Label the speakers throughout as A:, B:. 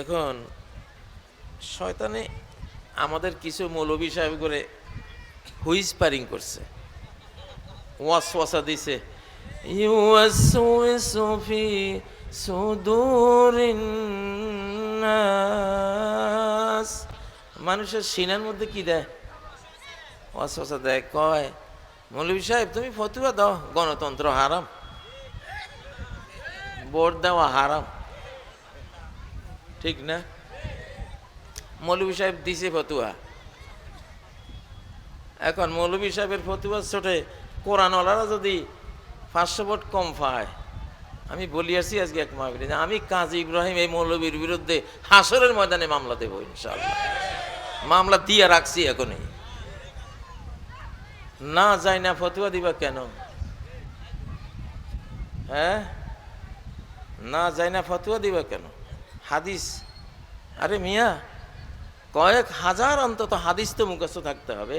A: এখন শয়তানে আমাদের কিছু মৌলবী সাহেব করে হুইসপারিং করছে। ওয়াসওয়াসা দিছে ইউয়াসওয়িসু ফি সুদুরিন মানুষের সিনার মধ্যে কি দেয়? ওয়াসওয়াসা দেয়, কয়, মৌলবী সাহেব, তুমি ফতুয়া দাও, গণতন্ত্র হারাম। ভোট দেওয়া হারাম। ঠিক না? মৌলবী সাহেব দিছে ফতুয়া। এখন মৌলবী সাহেবের ফতুয়া ছোটে, কোরআনওয়ালারা যদি পাঁচশো ভোট কম পায়, আমি বলি আসছি আজকে এক মাহবিলে যে আমি কাজী ইব্রাহিম এই মৌলবীর বিরুদ্ধে হাসরের ময়দানে মামলা দেবো ইনশাল্লাহ মামলা দিয়ে রাখছি এখনই। না যাই না ফতুয়া দিবা কেন? হ্যাঁ? না যাই না ফতুয়া দিবা কেন? হাদিস। আরে মিয়া, কয়েক হাজার অন্তত হাদিস তো মুখস্থ থাকতে হবে।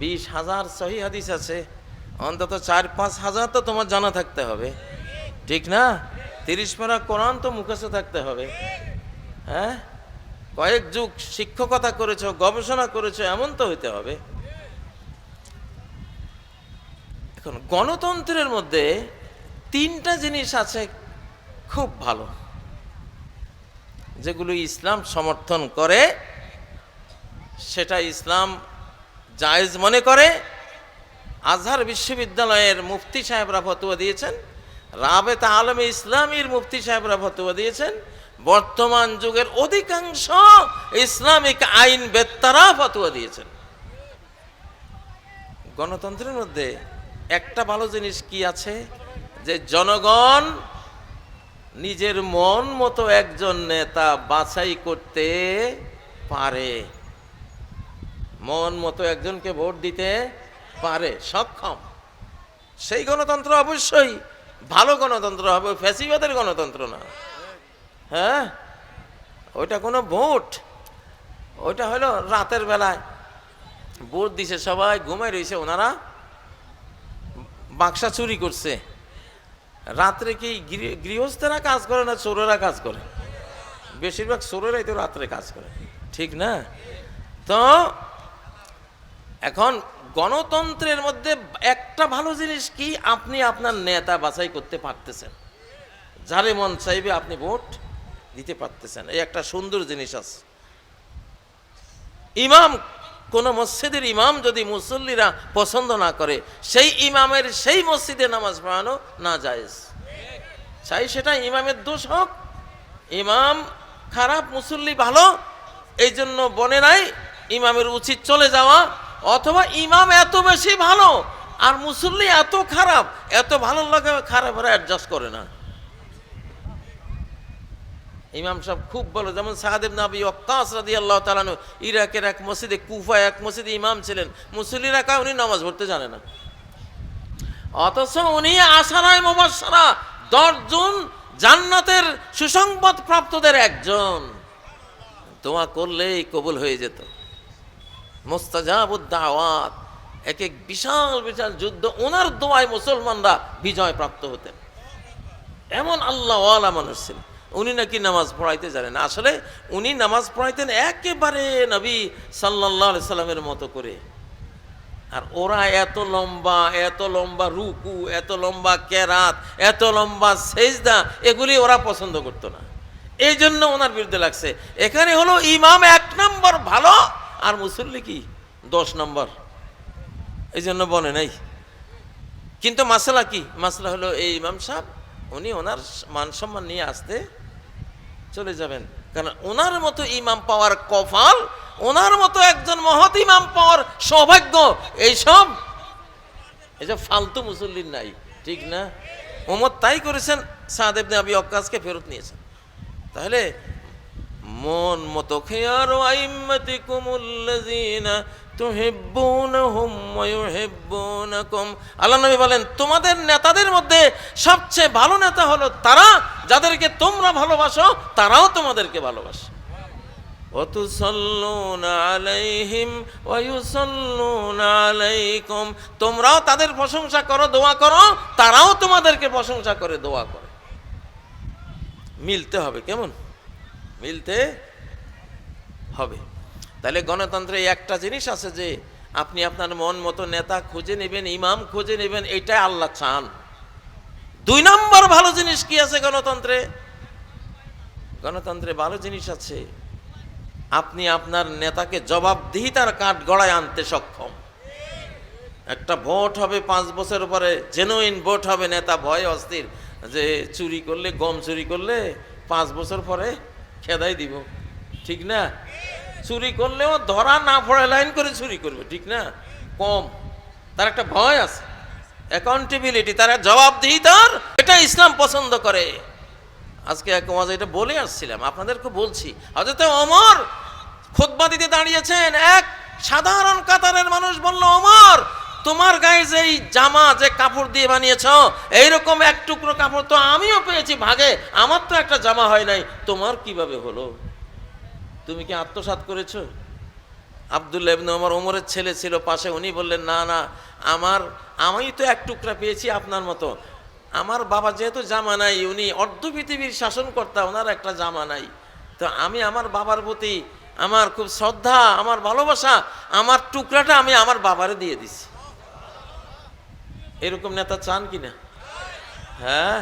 A: বিশ হাজার সহি হাদিস আছে, অন্তত চার পাঁচ হাজার তো তোমার জানা থাকতে হবে। ঠিক না? তিরিশ পারা কোরআন তো মুখস্থ থাকতে হবে। হ্যাঁ? কয়েক যুগ শিক্ষকতা করেছ, গবেষণা করেছ, এমন তো হইতে হবে। এখন গণতন্ত্রের মধ্যে তিনটা জিনিস আছে খুব ভালো। যেগুলো ইসলাম সমর্থন করে, সেটা ইসলাম জায়েজ মনে করে। আজহার বিশ্ববিদ্যালয়ের মুফতি সাহেবরা ফতুয়া দিয়েছেন, রাবেত আলমে ইসলামীর মুফতি সাহেবরা ফতুয়া দিয়েছেন, বর্তমান যুগের অধিকাংশ ইসলামিক আইন বেত্তারা ফতুয়া দিয়েছেন। গণতন্ত্রের মধ্যে একটা ভালো জিনিস কি আছে? যে জনগণ নিজের মন মতো একজন নেতা বাছাই করতে পারে। মন মতো একজনকে ভোট দিতে পারে, সক্ষম। সেই গণতন্ত্র অবশ্যই ভালো গণতন্ত্র হবে, ফ্যাসিবাদের গণতন্ত্র না। হ্যাঁ? ওইটা কোনো ভোট। ওইটা হলো রাতের বেলায়। ভোট দিছে সবাই ঘুমাই রয়েছে, ওনারা বাক্সা চুরি করছে। রাত্রে কি গৃহ- গৃহস্থেরা কাজ করে না চোরেরা কাজ করে? বেশিরভাগ চোরেরাই তো রাত্রে কাজ করে। ঠিক না? তো এখন গণতন্ত্রের মধ্যে একটা ভালো জিনিস কি? আপনি আপনার নেতা বাছাই করতে পারতেছেন। যারে মন চাইবে আপনি ভোট দিতে পারতেছেন। এই একটা সুন্দর জিনিস আছে। ইমাম কোন মসজিদের ইমাম যদি মুসল্লিরা পছন্দ না করে, সেই ইমামের সেই মসজিদে নামাজ পড়ানো না জায়েজ। চাই সেটা ইমামের দোষ হোক। ইমাম খারাপ, মুসল্লি ভালো এই জন্য বনে নাই, ইমামের উচিত চলে যাওয়া। অথবা ইমাম এত বেশি ভালো, আর মুসল্লি এত খারাপ, এত ভালো লাগে খারাপ ওরা অ্যাডজাস্ট করে না। ইমাম সাহেব খুব ভালো, যেমন সাহাদেব নাবি অক্কাস রাদি আল্লাহ তালানু ইরাকের এক মসজিদে, কুফায় এক মসজিদে ইমাম ছিলেন। মুসল্লিরা কা উনি নামাজ পড়তে জানে না। অথচ উনি আশারায় মোবাসারা দশজন জান্নাতের সুসংবাদ প্রাপ্তদের একজন। দোয়া করলেই কবুল হয়ে যেত। মোস্তাজাবুদ্দাওয়াত, এক এক বিশাল বিশাল যুদ্ধ, ওনার দোয়ায় মুসলমানরা বিজয় প্রাপ্ত হতেন। এমন আল্লাহওয়ালা মানুষ ছিলেন। উনি নাকি নামাজ পড়াইতে জানেন আসলে উনি নামাজ পড়াইতেন একেবারে নবী সাল্লাহ সাল্লামের মতো করে। আর ওরা এত লম্বা এত লম্বা রুকু, এত লম্বা কেরাত, এত লম্বা সেজদা, এগুলি ওরা পছন্দ করতো না। এই জন্য ওনার বিরুদ্ধে লাগছে। এখানে হলো ইমাম এক নম্বর ভালো, আর মুসল্লি কি? দশ নম্বর। এই জন্য বনে নাই। কিন্তু মাসলা কি? মাসলা হলো এই ইমাম সাহেব, উনি ওনার মান সম্মান নিয়ে আসতে চলে যাবেন। কারণ ওনার মতো ইমাম পাওয়ার কফাল ওনার মতো একজন মহৎ ইমাম পাওয়ার সৌভাগ্য, এইসব এইসব ফালতু মুসল্লির নাই, ঠিক না? ওমর তাই করেছেন সাদেবনে আবি অক্কাসকে ফেরত নিয়েছেন। তাহলে মন মতো খেয়ার আইম্মতি ইউহিব্বুনাকুম আল্লাহ নবী বলেন, তোমাদের নেতাদের মধ্যে সবচেয়ে ভালো নেতা হলো তারা, যাদেরকে তোমরা ভালোবাসো, তারাও তোমাদেরকে ভালোবাসে। তোমরাও তাদের প্রশংসা করো, দোয়া করো, তারাও তোমাদেরকে প্রশংসা করে, দোয়া করে। মিলতে হবে, কেমন? মিলতে হবে। তাহলে গণতন্ত্রে একটা জিনিস আছে যে আপনি আপনার মন মতো নেতা খুঁজে নেবেন, ইমাম খুঁজে নেবেন, এটাই আল্লাহ চান। দুই নম্বর ভালো জিনিস কি আছে গণতন্ত্রে? গণতন্ত্রে ভালো জিনিস আছে, আপনি আপনার নেতাকে জবাবদিহিতার কাঠ গড়ায় আনতে সক্ষম। একটা ভোট হবে পাঁচ বছর পরে জেনুইন ভোট হবে, নেতা ভয়, অস্থির। যে চুরি করলে, গম চুরি করলে পাঁচ বছর পরে খেদাই দিব। ঠিক না? চুরি করলেও ধরা না পড়ে লাইন করে চুরি করবে, ঠিক না? কম। তার একটা ভয় আছে। অ্যাকাউন্টেবিলিটি তার তারা জবাবদিহিতার এটা ইসলাম পছন্দ করে। আজকে এক ওয়াজ এটা বলে আসছিলাম, আপনাদেরকে বলছি। হজরত অমর খুতবা দিতে দাঁড়িয়েছেন, এক সাধারণ কাতারের মানুষ বলল অমর তোমার গায়ে যেই জামা, যে কাপড় দিয়ে বানিয়েছ, এইরকম এক টুকরো কাপড় তো আমিও পেয়েছি ভাগে, আমার তো একটা জামা হয় নাই, তোমার কীভাবে হলো? তুমি কি আত্মসাৎ করেছ? আবদুল্লাহ ওমর ওমরের ছেলে ছিল পাশে, উনি বললেন, না না, আমার, আমি তো এক টুকরা পেয়েছি আপনার মতো। আমার বাবা যেহেতু জামা নাই, উনি অর্ধ পৃথিবীর শাসনকর্তা, ওনার একটা জামা নাই। তো আমি আমার বাবার প্রতি আমার খুব শ্রদ্ধা, আমার ভালোবাসা, আমার টুকরাটা আমি আমার বাবারে দিয়ে দিছি। এরকম নেতা চান কিনা হ্যাঁ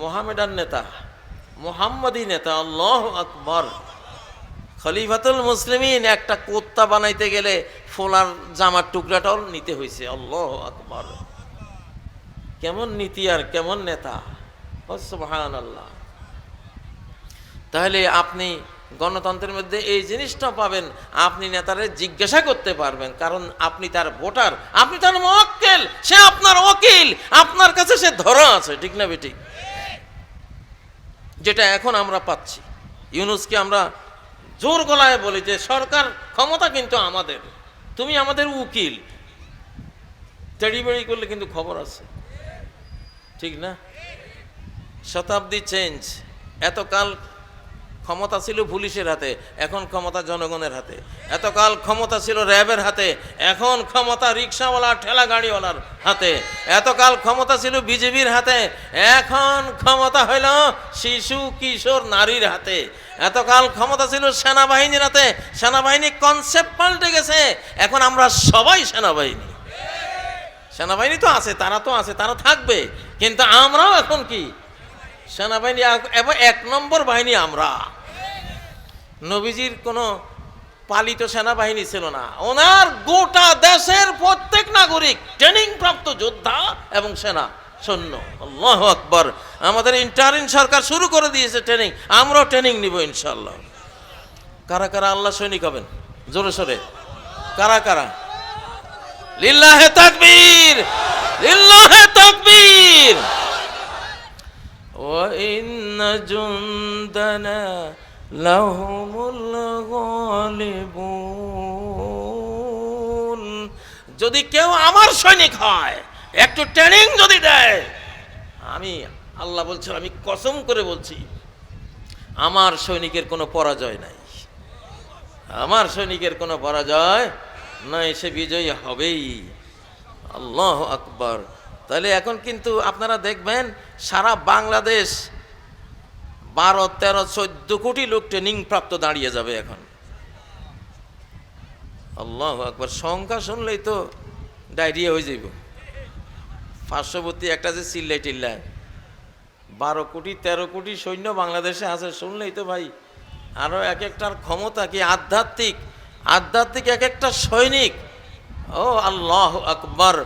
A: মোহামেডান নেতা, মোহাম্মদী নেতা, আল্লাহ আকবর। খলিফাতুল মুসলিমিন একটা কোত্তা বানাইতে গেলে ফোলার জামার টুকরাটাও নিতে হয়েছে আল্লাহ আকবর। কেমন নীতি আর কেমন নেতা? আল্লাহ তাহলে আপনি গণতন্ত্রের মধ্যে এই জিনিসটা পাবেন, আপনি নেতারে জিজ্ঞাসা করতে পারবেন, কারণ আপনি তার ভোটার, আপনি তার মক্কেল সে আপনার ওকিল আপনার কাছে সে ধরা আছে, ঠিক না বেটি যেটা এখন আমরা পাচ্ছি। ইউনুসকে আমরা জোর গলায় বলি যে, সরকার ক্ষমতা কিন্তু আমাদের। তুমি আমাদের উকিল। টেড়িবেড়ি করলে কিন্তু খবর আছে। ঠিক না? শতাব্দী চেঞ্জ এতকাল ক্ষমতা ছিল পুলিশের হাতে, এখন ক্ষমতা জনগণের হাতে। এতকাল ক্ষমতা ছিল র্যাবের হাতে, এখন ক্ষমতা রিক্সাওয়ালা, ঠেলা গাড়িওয়ালার হাতে। এতকাল ক্ষমতা ছিল বিজেপির হাতে, এখন ক্ষমতা হইল শিশু, কিশোর, নারীর হাতে। এতকাল ক্ষমতা ছিল সেনাবাহিনীর হাতে, সেনাবাহিনী কনসেপ্ট পাল্টে গেছে, এখন আমরা সবাই সেনাবাহিনী। সেনাবাহিনী তো আছে, তারা তো আছে, তারা থাকবে, কিন্তু আমরাও এখন কি? সেনাবাহিনী এবং এক নম্বর বাহিনী আমরা। নবীজির কোনো পালিত সেনাবাহিনী ছিল না। ওনার গোটা দেশের প্রত্যেক নাগরিক ট্রেনিং প্রাপ্ত যোদ্ধা এবং সেনা, সৈন্য। আল্লাহ আকবর। আমাদের ইন্টারিন সরকার শুরু করে দিয়েছে ট্রেনিং। আমরাও ট্রেনিং নিব ইনশাল্লাহ কারা কারা আল্লাহ সৈনিক হবেন? জোরে সোরে। কারা কারা? লিল্লাহে তাকবীর! লিল্লাহে তাকবীর! وإن جندنا لهم الغالبون যদি কেউ আমার সৈনিক হয় একটু ট্রেনিং যদি দেয় আমি আল্লাহ বলছে আমি কসম করে বলছি আমার সৈনিকের কোনো পরাজয় নাই আমার সৈনিকের কোনো পরাজয় নাই সে বিজয়ী হবেই আল্লাহ আকবর তাহলে এখন কিন্তু আপনারা দেখবেন সারা বাংলাদেশ বারো, তেরো, চোদ্দ কোটি লোক ট্রেনিং প্রাপ্ত দাঁড়িয়ে যাবে এখন। আল্লাহ আকবর, সংখ্যা শুনলেই তো ডায়রিয়া হয়ে যাইব। পার্শ্ববর্তী একটা যে চিল্লাই টিল্লায় বারো কোটি, তেরো কোটি সৈন্য বাংলাদেশে আছে, শুনলেই তো ভাই আরও এক একটার ক্ষমতা কি আধ্যাত্মিক? আধ্যাত্মিক এক একটা সৈনিক? ও আল্লাহ আকবর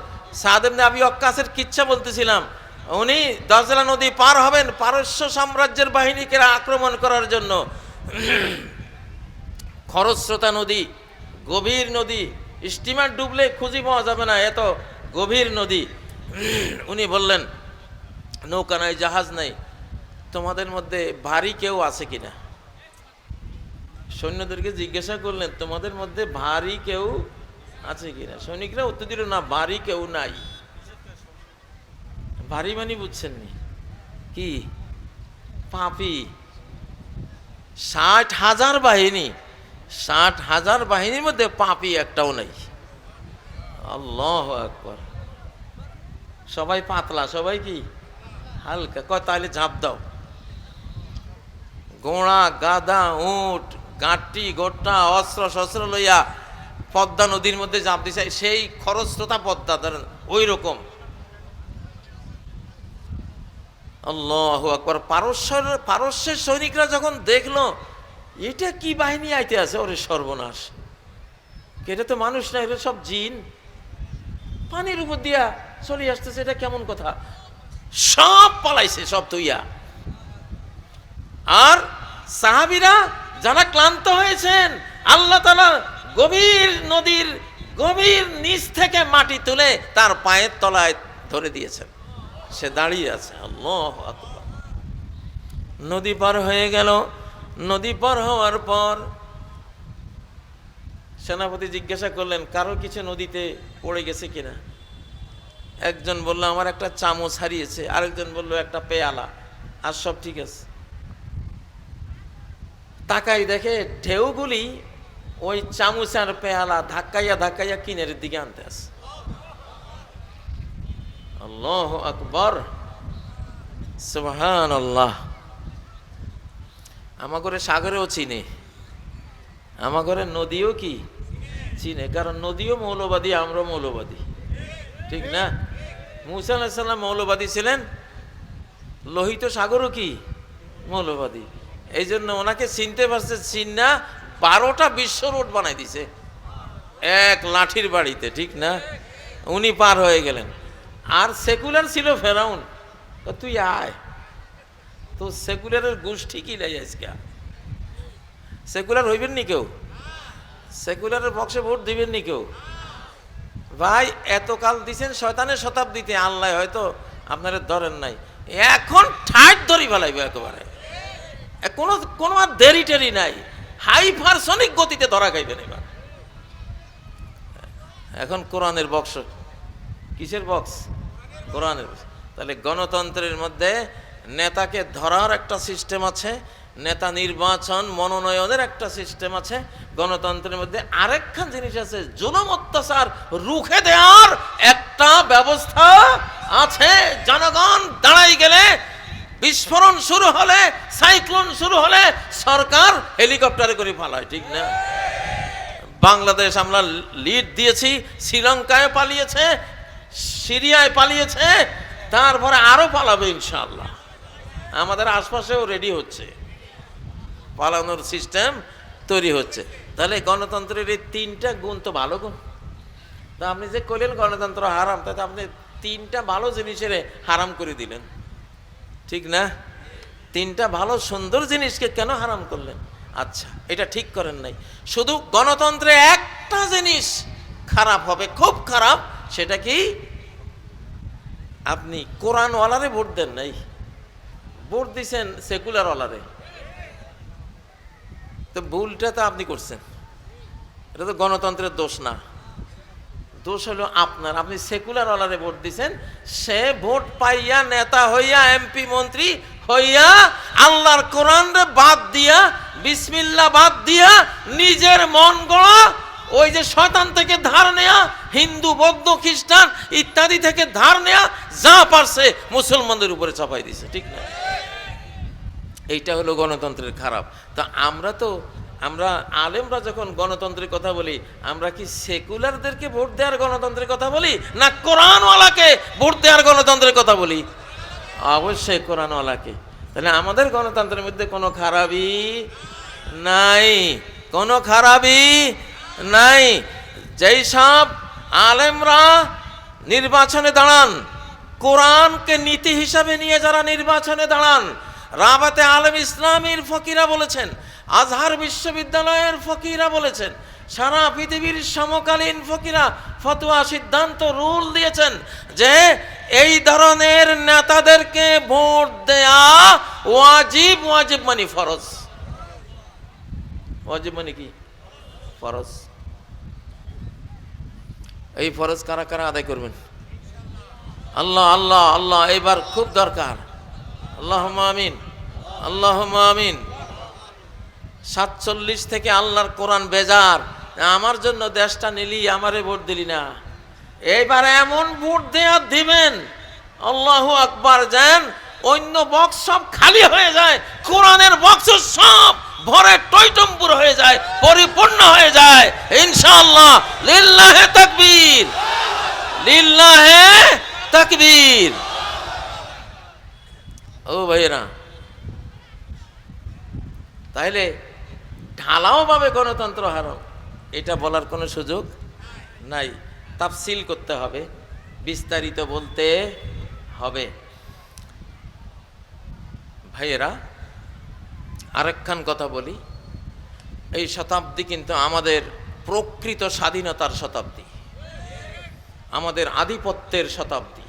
A: সাদেমনে আবি অক্কাসের কিচ্ছা বলতেছিলাম, উনি দশলা নদী পার হবেন পারস্য সাম্রাজ্যের বাহিনীকে আক্রমণ করার জন্য। খরস্রোতা নদী, গভীর নদী, স্টিমার ডুবলে খুঁজি পাওয়া যাবে না, এত গভীর নদী। উনি বললেন নৌকা নাই জাহাজ নাই, তোমাদের মধ্যে ভারী কেউ আছে কিনা? সৈন্যদেরকে জিজ্ঞাসা করলেন, তোমাদের মধ্যে ভারী কেউ আছে কিনা? সৈনিকরা উত্তর দিল, না, বাড়ি কেউ নাই। বাড়ি মানে বুঝছেন নি কি? পাপি। ষাট হাজার বাহিনী, ষাট হাজার বাহিনীর মধ্যে পাপি একটাও নাই। আল্লাহ একবার সবাই পাতলা, সবাই কি? হালকা। কয়, তাহলে ঝাঁপ দাও। গোড়া, গাদা, উট, গাঁটি, গোটা অস্ত্র শস্ত্র লইয়া পদ্মা নদীর মধ্যে জাপ দিছে, সেই খরস্রোতা পদ্মা ধরেন ওই রকম আল্লাহ আকবর। পারস্যের পারস্যের সৈনিকরা যখন দেখল, এটা কি বাহিনী আইতে আছে? ওরে সর্বনাশ। এটা তো মানুষ না, এটা সব জিন। পানির উপর দিয়া চলে আসতেছে, এটা কেমন কথা? সব পালাইছে, সব তুইয়া আর সাহাবিরা যারা ক্লান্ত হয়েছেন, আল্লাহ তালা গভীর নদীর, গভীর নিচ থেকে মাটি তুলে তার পায়ের তলায় ধরে দিয়েছেন সে দাঁড়িয়ে আছে নদী পার হয়ে গেল। নদী পার হওয়ার পর সেনাপতি জিজ্ঞাসা করলেন, কারও কিছু নদীতে পড়ে গেছে কিনা? একজন বলল, আমার একটা চামচ হারিয়েছে। আরেকজন বলল, একটা পেয়ালা। আর সব ঠিক আছে। তাকাই দেখে ঢেউগুলি ওই চামচ আর পেয়ালা ধাক্কাইয়া ধাক্কাইয়া কিনের দিকে আনতে আল্লাহ আকবর। সুবহান আল্লাহ আমার ঘরে সাগরেও চিনে। আমার ঘরে নদীও কি? চিনে, কারণ নদীও মৌলবাদী আমরা মৌলবাদী। ঠিক না? মুসা মৌলবাদী ছিলেন। লোহিত সাগরও কি? মৌলবাদী। এই জন্য ওনাকে চিনতে পারছে, চিন না বারোটা বিশ্ব রোড বানাই দিছে। এক লাঠির বাড়িতে, ঠিক না? উনি পার হয়ে গেলেন। আর সেকুলার ছিল ফেরাউন। তুই আয়। তো সেকুলারের গোষ্ঠী কি লাই আজকে? সেকুলার হইবেন নি কেউ? সেকুলারের পক্ষে ভোট দিবেন নি কেউ? ভাই, এতকাল দিছেন শয়তানের শতাব্দীতে। আল্লাহ হয়তো আপনারা ধরেন নাই। এখন ঠাট ধরি ফেলাইবে একেবারে। কোনো কোনো আর দেরি টেরি নাই। হাইপারসনিক গতিতে ধরা খাইবেন এবার। এখন কোরআনের বক্স, কিসের বক্স? কোরআনের। তাহলে গণতন্ত্রের মধ্যে নেতাকে ধরার একটা সিস্টেম আছে, নেতা নির্বাচন, মনোনয়নের একটা সিস্টেম আছে, গণতন্ত্রের মধ্যে আরেকখান জিনিস আছে, জুলুম, অত্যাচার রুখে দেওয়ার একটা ব্যবস্থা আছে। জনগণ দাঁড়াই গেলে বিস্ফোরণ শুরু হলে, সাইক্লোন শুরু হলে সরকার হেলিকপ্টারে করে ফালায় ঠিক না? বাংলাদেশ আমরা লিড দিয়েছি, শ্রীলঙ্কায় পালিয়েছে, সিরিয়ায় পালিয়েছে, তারপরে আরও পালাবে ইনশাল্লাহ আমাদের আশপাশেও রেডি হচ্ছে। পালানোর সিস্টেম তৈরি হচ্ছে। তাহলে গণতন্ত্রের এই তিনটা গুণ তো ভালো গুণ। তা আপনি যে করলেন গণতন্ত্র হারাম তাতে আপনি তিনটা ভালো জিনিসের হারাম করে দিলেন। ঠিক না? তিনটা ভালো সুন্দর জিনিসকে কেন হারাম করলেন? আচ্ছা এটা ঠিক করেন নাই। শুধু গণতন্ত্রে একটা জিনিস খারাপ হবে, খুব খারাপ, সেটা কি? আপনি কোরআনওয়ালারে ভোট দেন নাই। ভোট দিছেন সেকুলারওয়ালারে। তো ভুলটা তো আপনি করছেন। এটা তো গণতন্ত্রের দোষ না। দোষ হলো আপনার। আপনি সেকুলার ওলারে ভোট দিছেন, সে ভোট পাইয়া নেতা হইয়া এমপি মন্ত্রী হইয়া আল্লাহর কোরআনরে বাদ দিয়া, বিসমিল্লা বাদ দিয়া নিজের মন গড়া, ওই যে শয়তান থেকে ধার নেয়া, হিন্দু, বৌদ্ধ, খ্রিস্টান ইত্যাদি থেকে ধার নেয়া, যা পারছে মুসলমানদের উপরে চাপাই দিছে, ঠিক না? এইটা হলো গণতন্ত্রের খারাপ। তা আমরা তো আমরা আলেমরা যখন গণতন্ত্রের কথা বলি, আমরা কি সেকুলারদেরকে ভোট দেওয়ার গণতন্ত্রের কথা বলি? না কোরআনওয়ালাকে ভোট দেওয়ার গণতন্ত্রের কথা বলি? অবশ্যই কোরআনওয়ালাকে। তাহলে আমাদের গণতন্ত্রের মধ্যে কোনো খারাপই নাই। কোনো খারাপই নাই। যেই সব আলেমরা নির্বাচনে দাঁড়ান, কোরআনকে নীতি হিসাবে নিয়ে যারা নির্বাচনে দাঁড়ান, রাবাতে আলেম ইসলামীর ফকিরা বলেছেন আজহার বিশ্ববিদ্যালয়ের ফকিরা বলেছেন, সারা পৃথিবীর সমকালীন ফকিরা ফতোয়া সিদ্ধান্ত রুল দিয়েছেন যে এই ধরনের নেতাদেরকে ভোট দেয়া ওয়াজিব ওয়াজিব মানে ফরজ। ওয়াজিব মানে কি? ফরজ। এই ফরজ কারা কারা আদায় করবেন? আল্লাহ আল্লাহ আল্লাহ, এইবার খুব দরকার। আল্লাহ আমিন আল্লাহ আমিন। সাতচল্লিশ থেকে আল্লাহর কোরআন বেজার। আমার জন্য দেশটা নিলি, আমারে ভোট দিলি না। এইবার এমন ভোট দেয়া দিবেন, আল্লাহ আকবার যেন অন্য বক্স সব খালি হয়ে যায়, কোরআনের বক্স সব ভরে টইটম্বুর হয়ে যায়, পরিপূর্ণ হয়ে যায়। ইনশাআল্লাহ, লিল্লাহে তাকবীর লিল্লাহে তাকবীর। ও ভাইরা তাইলে ঢালাও ভাবে গণতন্ত্র হারাম এটা বলার কোনো সুযোগ নাই। তাফসিল করতে হবে, বিস্তারিত বলতে হবে। ভাইয়েরা, আরেকখান কথা বলি। এই শতাব্দী কিন্তু আমাদের প্রকৃত স্বাধীনতার শতাব্দী। আমাদের আধিপত্যের শতাব্দী।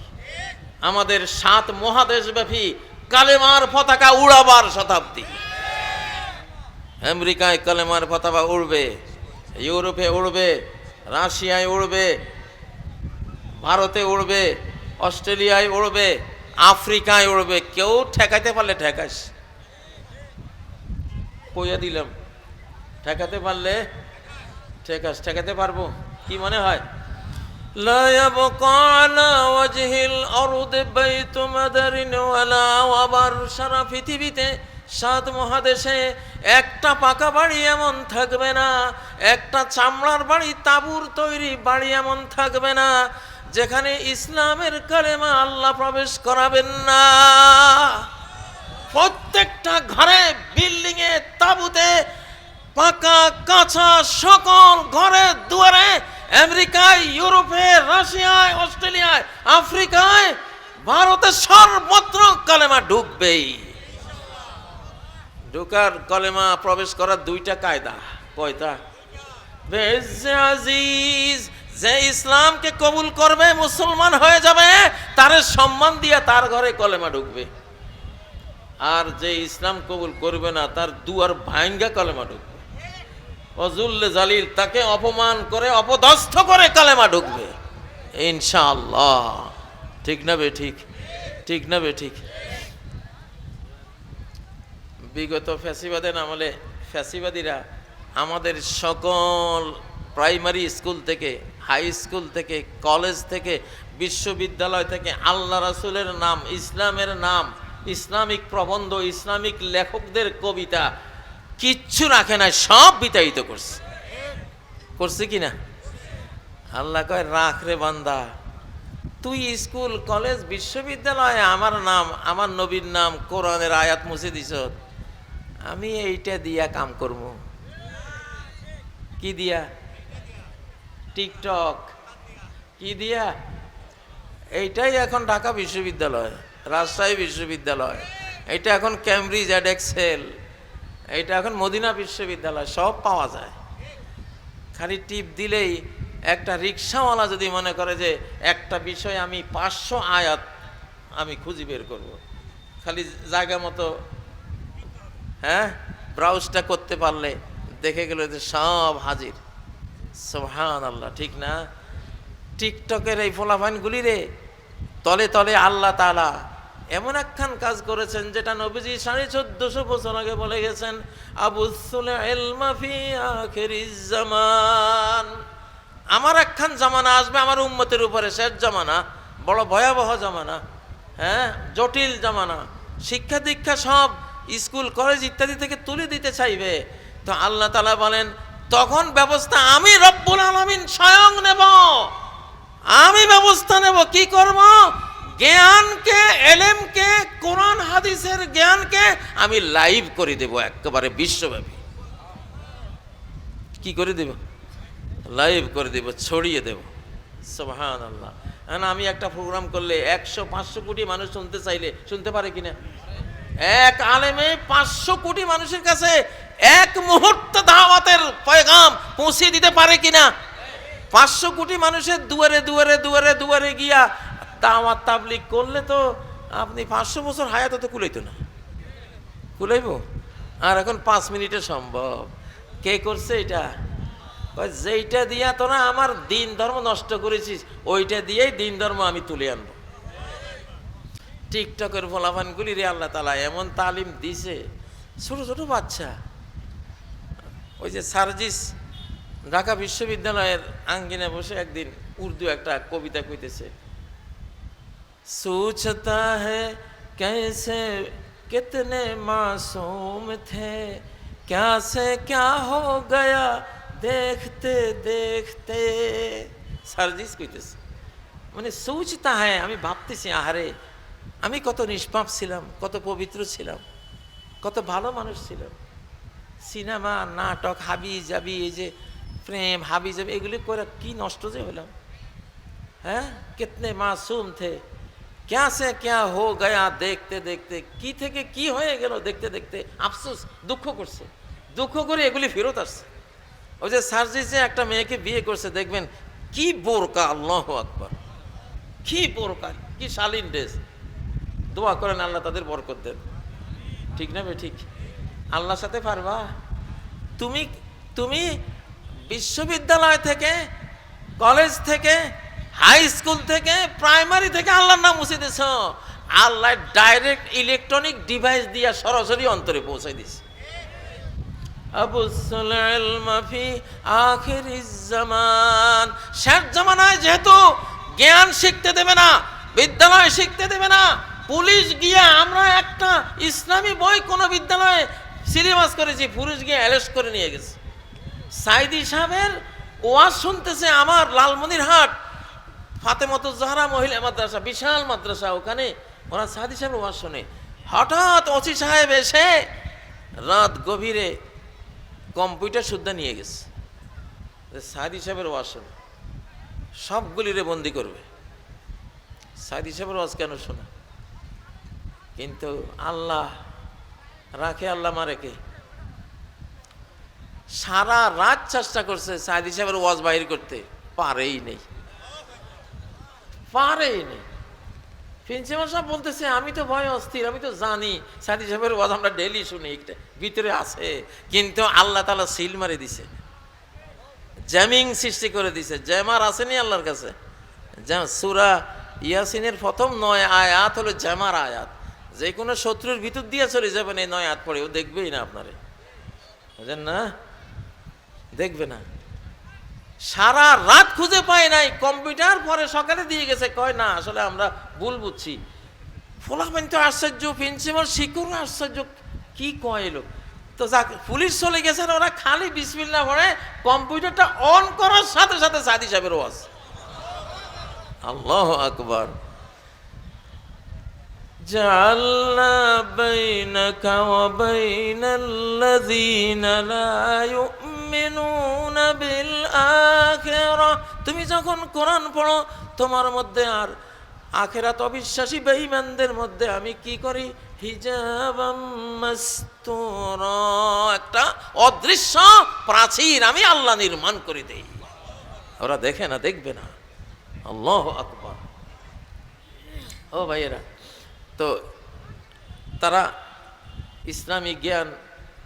A: আমাদের সাত মহাদেশব্যাপী কালেমার পতাকা উড়াবার শতাব্দী। আমেরিকায় কালেমার পতাকা উড়বে ইউরোপে উড়বে রাশিয়ায় উড়বে ভারতে উড়বে অস্ট্রেলিয়ায় উড়বে আফ্রিকায় উড়বে কেউ ঠেকাইতে পারলে ঠেকাস কইয়া দিলাম ঠেকাতে পারলে ঠেকাস ঠেকাতে পারবো কি মনে হয় لا يبقى على وجه الأرض بيت مدر ولا وبر সারা পৃথিবীতে সাত মহাদেশে একটা পাকা বাড়ি এমন থাকবে না, একটা চামড়ার বাড়ি, তাবুর তৈরি বাড়ি এমন থাকবে না, যেখানে ইসলামের কালেমা আল্লাহ প্রবেশ করাবেন না। প্রত্যেকটা ঘরে বিল্ডিং এ তাবুতে, পাকা, কাঁচা, সকল ঘরে, দুয়ারে, আমেরিকায়, ইউরোপে, রাশিয়ায়, অস্ট্রেলিয়ায়, আফ্রিকায়, ভারতে সর্বত্র কালেমা ঢুকবেই। ঢুকার কলেমা প্রবেশ করার দুইটা কায়দা। কয়টা? আজিজ, যে ইসলামকে কবুল করবে, মুসলমান হয়ে যাবে, তার সম্মান দিয়ে তার ঘরে কলেমা ঢুকবে। আর যে ইসলাম কবুল করবে না, তার দুয়ার ভাঙ্গা কলেমা ঢুকবে। অজুল্লে জালিল তাকে অপমান করে, অপদস্থ করে কালেমা ঢুকবে। ইনশাআল্লাহ। ঠিক না বে ঠিক? ঠিক না বে ঠিক? বিগত ফ্যাসিবাদের আমলে ফ্যাসিবাদীরা আমাদের সকল প্রাইমারি স্কুল থেকে, হাই স্কুল থেকে, কলেজ থেকে, বিশ্ববিদ্যালয় থেকে আল্লাহ রাসুলের নাম, ইসলামের নাম, ইসলামিক প্রবন্ধ, ইসলামিক লেখকদের কবিতা কিচ্ছু রাখে না সব বিতাড়িত করছে। করছে কি না? আল্লাহ কয়, রাখ রে বান্দা, তুই স্কুল, কলেজ, বিশ্ববিদ্যালয়ে, আমার নাম, আমার নবীর নাম, কোরআনের আয়াত মুছে দিছ আমি এইটা দিয়া কাম করব। কি দিয়া? টিকটক। কি দিয়া? এইটাই এখন ঢাকা বিশ্ববিদ্যালয়, রাজশাহী বিশ্ববিদ্যালয়। এটা এখন ক্যামব্রিজ অ্যাড এক্সেল এটা এখন মদিনা বিশ্ববিদ্যালয়, সব পাওয়া যায়। খালি টিপ দিলেই একটা রিক্সাওয়ালা যদি মনে করে যে একটা বিষয় আমি পাঁচশো আয়াত আমি খুঁজি বের করব। খালি জায়গা মতো হ্যাঁ? ব্রাউজটা করতে পারলে দেখে গেল যে সব হাজির। সোহান আল্লাহ ঠিক না? টিকটকের এই ফোলাফাইনগুলি রে, তলে তলে আল্লাহ তালা এমন একখান কাজ করেছেন যেটা নবীজি সাড়ে চোদ্দশো বছর আগে বলে গেছেন জামান। আমার একখান জামানা আসবে আমার উম্মতের উপরে, শেষ জামানা, বড় ভয়াবহ জামানা হ্যাঁ? জটিল জামানা, শিক্ষা দীক্ষা সব স্কুল, কলেজ ইত্যাদি থেকে তুলে দিতে চাইবে। তো আল্লাহ তালা বলেন, তখন ব্যবস্থা আমি রব্বুল আলমিন স্বয়ং নেব। আমি ব্যবস্থা নেব। কি করব? জ্ঞানকে, এলেমকে, কোরআন, হাদিসের জ্ঞানকে আমি লাইভ করে দেব একেবারে বিশ্বব্যাপী। কি করে দেব? লাইভ করে দেব, ছড়িয়ে দেব। সোহান আল্লাহ আমি একটা প্রোগ্রাম করলে একশো, পাঁচশো কোটি মানুষ শুনতে চাইলে, শুনতে পারে কিনা? এক আলেমে পাঁচশো কোটি মানুষের কাছে এক মুহূর্ত দাওয়াতের পয়গাম পৌঁছে দিতে পারে কিনা? পাঁচশো কোটি মানুষের দুয়ারে দুয়ারে দুয়ারে দুয়ারে গিয়া দাওয়াত তাবলিক করলে তো আপনি পাঁচশো বছর হায়াত তো কুলাইতো না। কুলাইব? আর এখন পাঁচ মিনিটে সম্ভব। কে করছে এটা? যেইটা দিয়া তোরা আমার দিন ধর্ম নষ্ট করেছিস, ওইটা দিয়েই দিন ধর্ম আমি তুলে আনব। টিকটকের ফলাফানগুলি রে আল্লাহ তালা এমন তালিম দিছে ছোট ছোট বাচ্চা ওই যে সার্জিস ঢাকা বিশ্ববিদ্যালয়ের আঙ্গিনে বসে একদিন উর্দু একটা কবিতা কইতেছে सोचता है कैसे कितने मासूम थे क्या से क्या हो गया देखते देखते সার্জিস কইতেছে মানে সোচতা হ্যাঁ আমি ভাবতেছি আহারে আমি কত নিষ্পাপ ছিলাম, কত পবিত্র ছিলাম, কত ভালো মানুষ ছিলাম। সিনেমা, নাটক, হাবি যাবি এই যে প্রেম, হাবি যাবি এগুলি করে কি নষ্ট যে হলাম? হ্যাঁ? কিতনে মাসুম থে। ক্যা সে ক্যা হো গয়া দেখতে দেখতে, কি থেকে কি হয়ে গেল দেখতে দেখতে, আফসোস, দুঃখ করছে। দুঃখ করে এগুলি ফেরত আসছে। ওই যে সার্জিসে একটা মেয়েকে বিয়ে করছে, দেখবেন, কি বোরকা, আল্লাহ আকবর। কি বোরকা, কি শালীন ড্রেস। দোয়া করেন, আল্লাহ তাদের বরকত দেন। ঠিক না ঠিক? আল্লাহর সাথে পারবা? তুমি তুমি বিশ্ববিদ্যালয় থেকে, কলেজ থেকে, হাই স্কুল থেকে, প্রাইমারি থেকে আল্লাহর নাম মুছে দিছ। আল্লাহ ডাইরেক্ট ইলেকট্রনিক ডিভাইস দিয়া সরাসরি অন্তরে পৌঁছাই দিছে। জামানায় যেহেতু জ্ঞান শিখতে দেবে না, বিদ্যালয় শিখতে দেবে না পুলিশ গিয়ে আমরা একটা ইসলামী বই কোনো বিদ্যালয়ে সিলেবাস করেছি, পুলিশ গিয়ে অ্যারেস্ট করে নিয়ে গেছে। সাইদি সাহেবের ওয়াজ শুনতেছে আমার লালমনিরহাট ফাতেমত জাহরা মহিলা মাদ্রাসা, বিশাল মাদ্রাসা, ওখানে ওরা সাদি সাহেবের ওয়াজ শোনে। হঠাৎ ওসি সাহেব এসে রাত গভীরে কম্পিউটার শুদ্ধা নিয়ে গেছে। সাদি সাহেবের ওয়াজ শোনে। সবগুলিরে বন্দি করবে। সাদি সাহেবের ওয়াজ কেন শোনা? কিন্তু আল্লাহ রাখে, আল্লাহ মারেকে সারা রাত চেষ্টা করছে সাইদি সাহেবের ওয়াজ বাহির করতে। পারেই নেই। পারেই নেই। প্রিন্সিপাল সাহেব বলতেছে, আমি তো ভয় অস্থির, আমি তো জানি সাইদি সাহেবের ওয়াজ আমরা ডেলি শুনি ভিতরে আছে। কিন্তু আল্লাহ তালা সিল মারে দিছে। জ্যামিং সৃষ্টি করে দিছে। জ্যামার আসেনি আল্লাহর কাছে। সুরা ইয়াসিনের প্রথম নয় আয়াত হলো জ্যামার আয়াত। যে কোনো শত্রুর ভিতর দিয়ে চলে যাবেন এই নয় হাত পড়ে, ও দেখবেই না আপনারে। বুঝেন না? দেখবে না। সারা রাত খুঁজে পায় নাই, কম্পিউটার পরে সকালে দিয়ে গেছে, কয় না, আসলে আমরা ভুল বুঝছি। ফোলামেন তো আশ্চর্য প্রিন্সিপাল শিক্ষক আশ্চর্য, কি কয় এলো তো যাক, পুলিশ চলে গেছে ওরা খালি বিসমিল্লা পড়ে, কম্পিউটারটা অন করার সাথে সাথে সাদি সাহেবের ওয়াজ। আল্লাহ আকবার। جعلنا بينك وبين الذين لا يؤمنون بالآخرة তুমি যখন কোরআন পড়ো তোমার মধ্যে আর আখেরাত অবিশ্বাসী বেঈমানদের মধ্যে আমি কি করি হিজাবাম মাস্তুরা একটা অদৃশ্য প্রাচীর আমি আল্লাহ নির্মাণ করে দেই ওরা দেখে না দেখবে না আল্লাহ আকবার ও ভাইয়েরা তো তারা ইসলামী জ্ঞান,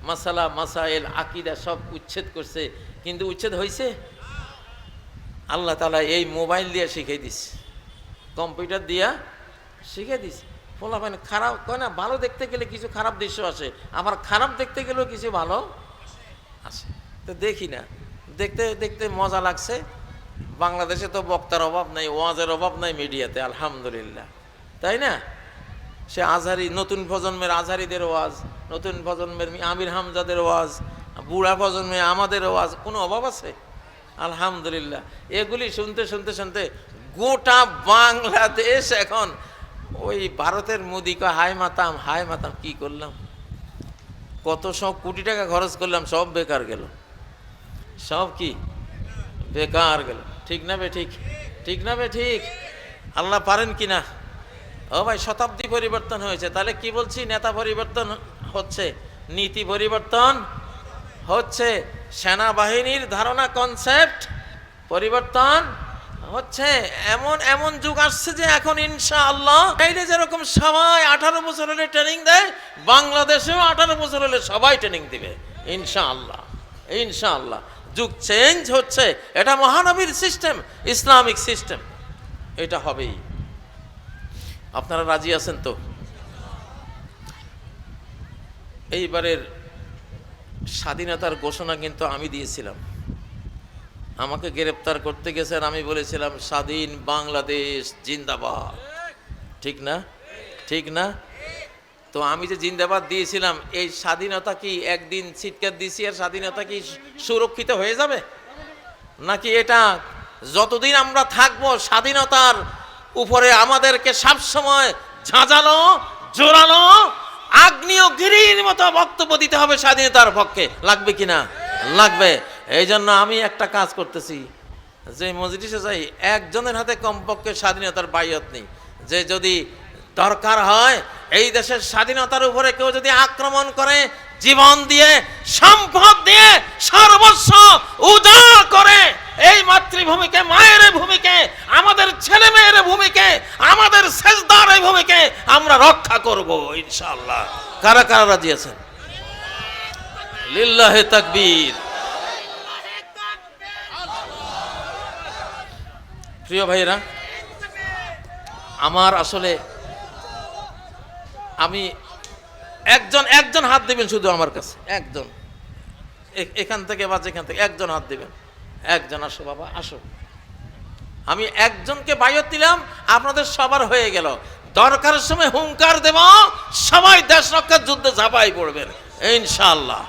A: মাসালা মাসাইল আকিদা সব উচ্ছেদ করছে। কিন্তু উচ্ছেদ হয়েছে আল্লাহ তালা এই মোবাইল দিয়ে শিখিয়ে দিছে। কম্পিউটার দিয়া শিখে দিছে। ফলাফান খারাপ, কয় না, ভালো দেখতে গেলে কিছু খারাপ দৃশ্য আসে। আবার খারাপ দেখতে গেলেও কিছু ভালো আসে। তো দেখি না। দেখতে দেখতে মজা লাগছে। বাংলাদেশে তো বক্তার অভাব নাই, ওয়াজের অভাব নাই মিডিয়াতে, আলহামদুলিল্লাহ। তাই না? সে আজহারি, নতুন প্রজন্মের আজহারিদের ওয়াজ, নতুন প্রজন্মের আমির হামজাদের ওয়াজ, বুড়া প্রজন্মে আমাদের ওয়াজ, কোনো অভাব আছে? আলহামদুলিল্লাহ। এগুলি শুনতে শুনতে শুনতে গোটা বাংলাদেশ এখন ওই ভারতের মোদি কয় হাই মাতাম, হায় মাতাম, কি করলাম? কত সব কোটি টাকা খরচ করলাম, সব বেকার গেল। সব কি? বেকার গেল। ঠিক না বে ঠিক? ঠিক না বে ঠিক? আল্লাহ পারেন কি না? ও ভাই, শতাব্দী পরিবর্তন হয়েছে। তাহলে কি বলছি? নেতা পরিবর্তন হচ্ছে। নীতি পরিবর্তন হচ্ছে। সেনাবাহিনীর ধারণা কনসেপ্ট পরিবর্তন হচ্ছে। এমন এমন যুগ আসছে যে এখন ইনশা আল্লাহ যেরকম সবাই আঠারো বছর হলে ট্রেনিং দেয়, বাংলাদেশেও আঠারো বছর হলে সবাই ট্রেনিং দিবে। ইনশা আল্লাহ ইনশা আল্লাহ যুগ চেঞ্জ হচ্ছে। এটা মহানবীর সিস্টেম ইসলামিক সিস্টেম এটা হবেই। আপনারা রাজি আছেন তো? এইবারের স্বাধীনতার ঘোষণা কিন্তু আমি দিয়েছিলাম। আমাকে গ্রেপ্তার করতে গেছেন আমি বলেছিলাম, স্বাধীন বাংলাদেশ জিন্দাবাদ। ঠিক না? ঠিক না? তো আমি যে জিন্দাবাদ দিয়েছিলাম, এই স্বাধীনতা কি একদিন চিৎকার দিছি আর স্বাধীনতা কি সুরক্ষিত হয়ে যাবে? নাকি এটা যতদিন আমরা থাকব স্বাধীনতার উপরে আমাদেরকে সবসময় ঝাঁঝালো, জোরালো, আগ্নেয়গিরির মতো বক্তব্য দিতে হবে স্বাধীনতার পক্ষে। লাগবে কিনা লাগবে। এই জন্য আমি একটা কাজ করতেছি। যে মজলিসে যাই, একজনের হাতে কমপক্ষে স্বাধীনতার বাইয়ত নেই। যে যদি দরকার হয়, এই দেশের স্বাধীনতার উপরে কেউ যদি আক্রমণ করে, জীবন দিয়ে, সম্পদ দিয়ে, সর্বস্ব উজাড় করে এই মাতৃভূমিকে, মায়ের ভূমিকে, আমাদের ছেলে মেয়ের ভূমিকে, আমাদের শেষদার এই ভূমিকে আমরা রক্ষা করব, ইনশাআল্লাহ। কারা কারা রাজি আছেন? লিল্লাহে তাকবীর। প্রিয় ভাইরা আমার আসলে আমি একজন একজন হাত দিবেন শুধু আমার কাছে, একজন। এখান থেকে বা যেখান থেকে একজন হাত দিবেন। একজন আসো বাবা, আসো। আমি একজনকে বায়ত দিলাম, আপনাদের সবার হয়ে গেল। দরকারের সময় হুঙ্কার দেব, সবাই দেশ রক্ষার যুদ্ধে ঝাঁপাই পড়বেন, ইনশাআল্লাহ।